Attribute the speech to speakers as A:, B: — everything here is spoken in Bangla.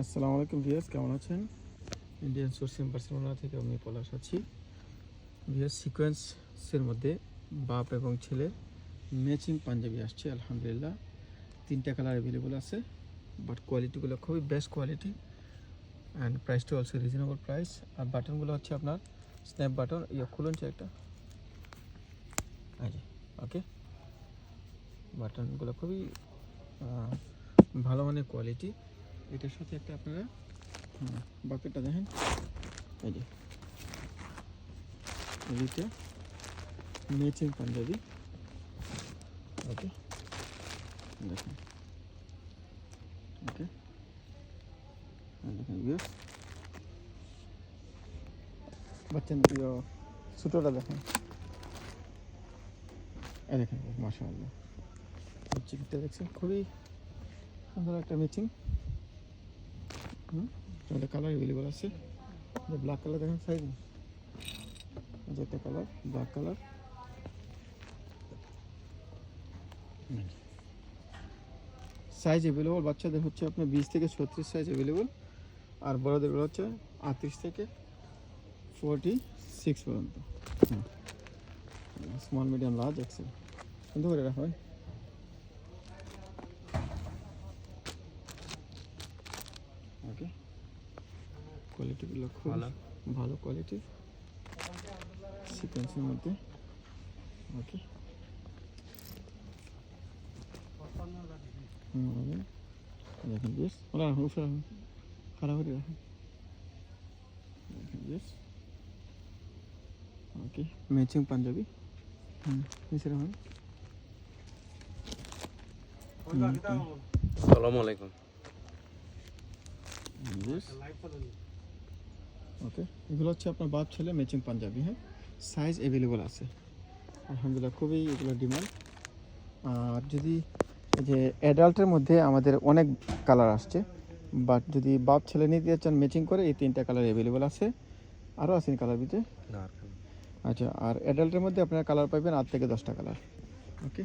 A: আসসালামু আলাইকুম ভিয়াস কেমন আছেন? ইন্ডিয়ান সোর্সিং বার্সেলোনা থেকে আমি পলাশ আছি। ভিয়াস সিকোয়েন্সের মধ্যে বাপ এবং ছেলে ম্যাচিং পাঞ্জাবি আসছে, আলহামদুলিল্লাহ। তিনটা কালার অ্যাভেলেবল আছে বাট কোয়ালিটিগুলো খুবই বেস্ট কোয়ালিটি অ্যান্ড প্রাইসটা অলসো রিজনেবল প্রাইস আর বাটনগুলো হচ্ছে আপনার স্ন্যাপ বাটন ইয়ে খুলুন একটা। ওকে বাটনগুলো খুবই ভালো মানের কোয়ালিটি এটার সাথে একটা আপনারা বাকেটটা দেখেন। এই যে। ম্যাচিং পাঞ্জাবি। ওকে। দেখেন। ওকে। দেখেন ভিউস ছোটোটা দেখেন। এই দেখেন মাসা আল্লাহ দেখছেন খুবই সুন্দর একটা ম্যাচিং হুম? কালার অ্যাভেলেবল আছে। ব্ল্যাক কালার দেখেন সাইজ যে একটা colour black colour size available বাচ্চাদের হচ্ছে আপনার বিশ থেকে ছত্রিশ সাইজ অ্যাভেলেবল আর বড়দের হচ্ছে আটত্রিশ থেকে ফোরটি সিক্স পর্যন্ত স্মল মিডিয়াম লার্জ এক্সেল কিন্তু করে রাখবেন ওকে কোয়ালিটিগুলো খুব
B: ভালো।
A: ভালো কোয়ালিটি সিকোয়েন্সের মধ্যে। ওকে। দেখেন বেশ ওরা রাখুন উপরে রাখুন খারাপ রাখুন দেখেন বেশ ওকে ম্যাচিং পাঞ্জাবি। হুম নিচে রাখুন
B: সালামু আলাইকুম।
A: বেশ ওকে এগুলো হচ্ছে আপনার বাপ ছেলে ম্যাচিং পাঞ্জাবি হ্যাঁ? সাইজ অ্যাভেলেবল আছে। আলহামদুলিল্লাহ খুবই এগুলো ডিমান্ড আর যদি এই যে অ্যাডাল্টের মধ্যে আমাদের অনেক কালার আসছে বাট যদি বাপ ছেলে নিতে চান ম্যাচিং করে এই তিনটা কালার অ্যাভেলেবল আছে। আরও আছে কালার ভিতরে? আচ্ছা আর অ্যাডাল্টের মধ্যে আপনারা কালার পাবেন আট থেকে দশটা কালার ওকে?